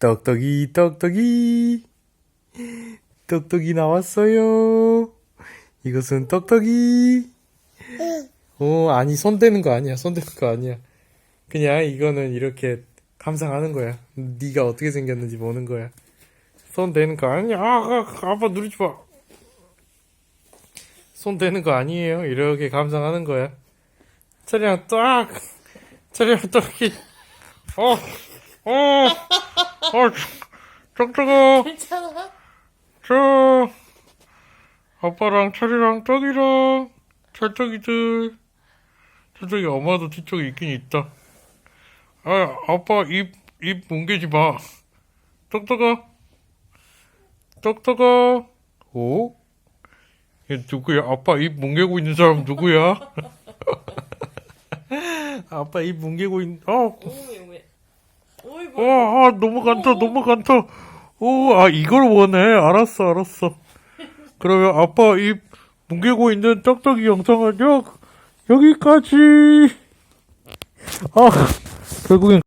떡떡이 떡떡이 떡떡이 나왔어요. 이것은 떡떡이. 어 아니 손 대는 거 아니야. 손 대는 거 아니야. 그냥 이거는 이렇게 감상하는 거야. 네가 어떻게 생겼는지 보는 거야. 손 대는 거 아니야. 아, 아, 아빠 누르지 마. 손 대는 거 아니에요. 이렇게 감상하는 거야. 차량 딱. 차량 딱이. 어, 어, 어, 쩍쩍아. 괜찮아? 저, 아빠랑 철이랑 떡이랑 찰떡이들. 저쪽에 엄마도 뒤쪽에 있긴 있다. 아, 아빠 입, 입 뭉개지 마. 떡떡아. 떡떡아. 오? 얘 누구야? 아빠 입 뭉개고 있는 사람 누구야? 아빠 입 뭉개고 있는, 어, 어, 뭐? 아, 너무 간다, 너무 간다. 오, 아, 이걸 원해. 알았어, 알았어. 그러면 아빠 입 뭉개고 있는 떡떡이 영상은 여, 여기까지. 아, 결국엔